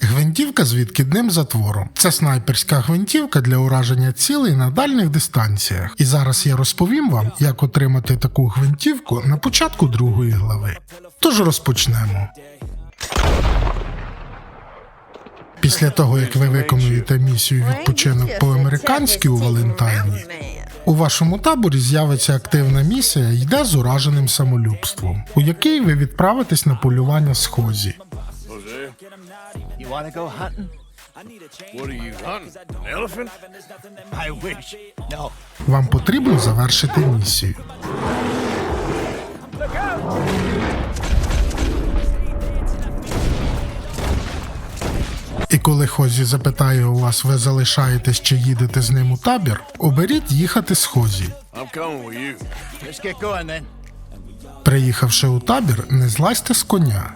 Гвинтівка з відкидним затвором. Це снайперська гвинтівка для ураження цілей на дальніх дистанціях. І зараз я розповім вам, як отримати таку гвинтівку на початку другої глави. Тож розпочнемо. Після того, як ви виконуєте місію відпочинок по-американськи у Валентайні, у вашому таборі з'явиться активна місія йде з ураженим самолюбством, у якій ви відправитесь на полювання з хозі. Jose, You want to go hunting? what are you hunting? An elephant? I wish. No. Вам потрібно завершити місію. І коли Хозі запитає у вас, ви залишаєтесь чи їдете з ним у табір, оберіть їхати з Хозі. I'm coming with you. Let's get going then. Приїхавши у табір, не злазьте з коня.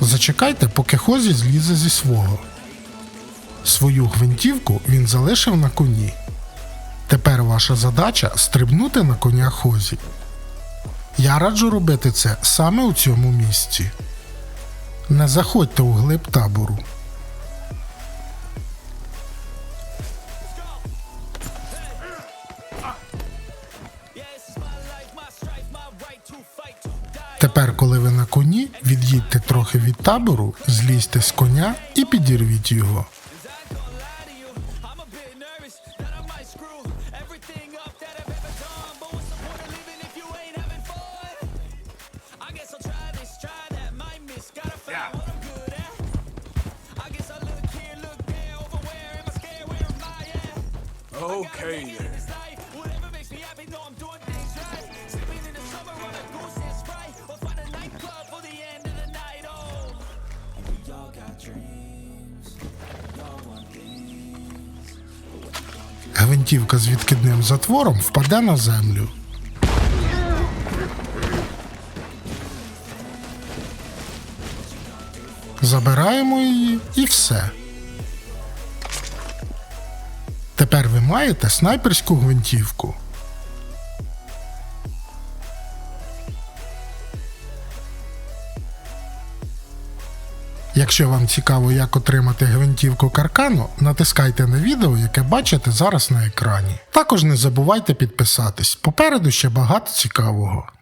Зачекайте, поки Хозі злізе зі свого. Свою гвинтівку він залишив на коні. Тепер ваша задача стрибнути на коня Хозі. Я раджу робити це саме у цьому місці. Не заходьте у глиб табору. Тепер, коли ви на коні, від'їдьте трохи від табору, злізьте з коня і підірвіть його. Okay Гвинтівка з відкидним затвором впаде на землю. Забираємо її і все. Тепер ви маєте снайперську гвинтівку. Якщо вам цікаво, як отримати гвинтівку каркану, натискайте на відео, яке бачите зараз на екрані. Також не забувайте підписатись. Попереду ще багато цікавого.